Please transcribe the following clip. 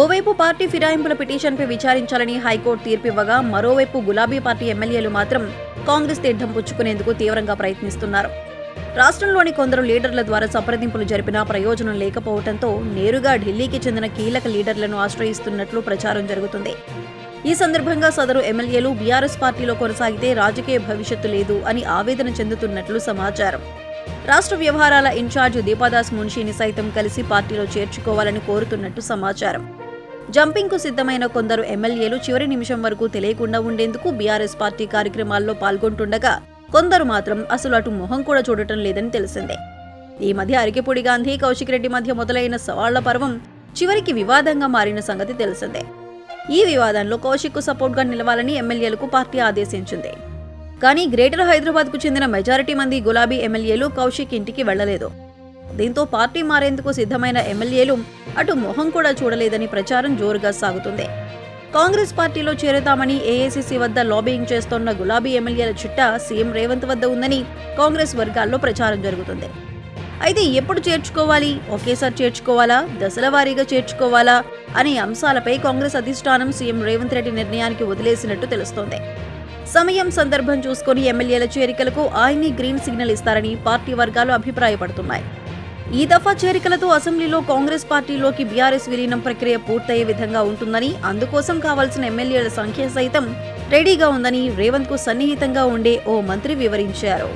ఓవైపు పార్టీ ఫిరాయింపుల పిటిషన్పై విచారించాలని హైకోర్టు తీర్పివ్వగా మరోవైపు గులాబీ పార్టీ ఎమ్మెల్యేలు మాత్రం కాంగ్రెస్ తీర్థం పుచ్చుకునేందుకు తీవ్రంగా ప్రయత్నిస్తున్నారు. రాష్ట్రంలోని కొందరు లీడర్ల ద్వారా సంప్రదింపులు జరిపినా ప్రయోజనం లేకపోవడంతో నేరుగా ఢిల్లీకి చెందిన కీలక లీడర్లను ఆశ్రయిస్తున్నట్లు ప్రచారం జరుగుతుంది. ఈ సందర్భంగా సదరు ఎమ్మెల్యేలు బీఆర్ఎస్ పార్టీలో కొనసాగితే రాజకీయ భవిష్యత్తు లేదు అని ఆవేదన చెందుతున్నట్లు సమాచారం. రాష్ట్ర వ్యవహారాల ఇన్ఛార్జ్ దీపాదాస్ మున్షిని సైతం కలిసి పార్టీలో చేర్చుకోవాలని కోరుతున్నట్టు సమాచారం. జంపింగ్కు సిద్ధమైన కొందరు ఎమ్మెల్యేలు చివరి నిమిషం వరకు తెలియకుండా ఉండేందుకు బీఆర్ఎస్ పార్టీ కార్యక్రమాల్లో పాల్గొంటుండగా కొందరు మాత్రం అసలు అటు మొహం కూడా చూడటం లేదని తెలిసిందే. ఈ మధ్య అరికెపూడి గాంధీ కౌశిక్ రెడ్డి మధ్య మొదలైన సవాళ్ళ పర్వం చివరికి వివాదంగా మారిన సంగతి తెలిసిందే. ఈ వివాదంలో కౌశిక్కు సపోర్ట్గా నిలవాలని ఎమ్మెల్యేలకు పార్టీ ఆదేశించింది. కానీ గ్రేటర్ హైదరాబాద్కు చెందిన మెజారిటీ మంది గులాబీ ఎమ్మెల్యేలు కౌశిక్ ఇంటికి వెళ్ళలేదు దీంతో పార్టీ మారేందుకు సిద్ధమైన ఎమ్మెల్యేలు అటు మొహం కూడా చూడలేదని ప్రచారం జోరుగా సాగుతుంది. కాంగ్రెస్ పార్టీలో చేరుతామని ఏఐసిసి వద్ద లాబింగ్ చేస్తోన్న గులాబీ ఎమ్మెల్యేల చిట్టా సీఎం రేవంత్ వద్ద ఉందని కాంగ్రెస్ వర్గాల్లో ప్రచారం జరుగుతుంది. అయితే ఎప్పుడు చేర్చుకోవాలి? ఒకేసారి చేర్చుకోవాలా? దశల వారీగా చేర్చుకోవాలా? అనే అంశాలపై కాంగ్రెస్ అధిష్టానం సీఎం రేవంత్ రెడ్డి నిర్ణయానికి వదిలేసినట్టు తెలుస్తోంది. సమయం సందర్భం చూసుకొని ఎమ్మెల్యేల చేరికలకు ఆయన్ని గ్రీన్ సిగ్నల్ ఇస్తారని పార్టీ వర్గాలు అభిప్రాయపడుతున్నాయి. ఈ దఫా చేరికలతో అసెంబ్లీలో కాంగ్రెస్ పార్టీలోకి బీఆర్ఎస్ విలీనం ప్రక్రియ పూర్తయ్యే విధంగా ఉంటుందని అందుకోసం కావాల్సిన ఎమ్మెల్యేల సంఖ్య సైతం రెడీగా ఉందని రేవంత్కు సన్నిహితంగా ఉండే ఓ మంత్రి వివరించారు.